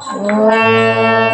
아!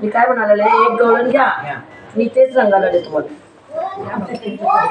मी काय म्हणाले एक गवळण घ्या. मी तेच रंगाला देतो मला.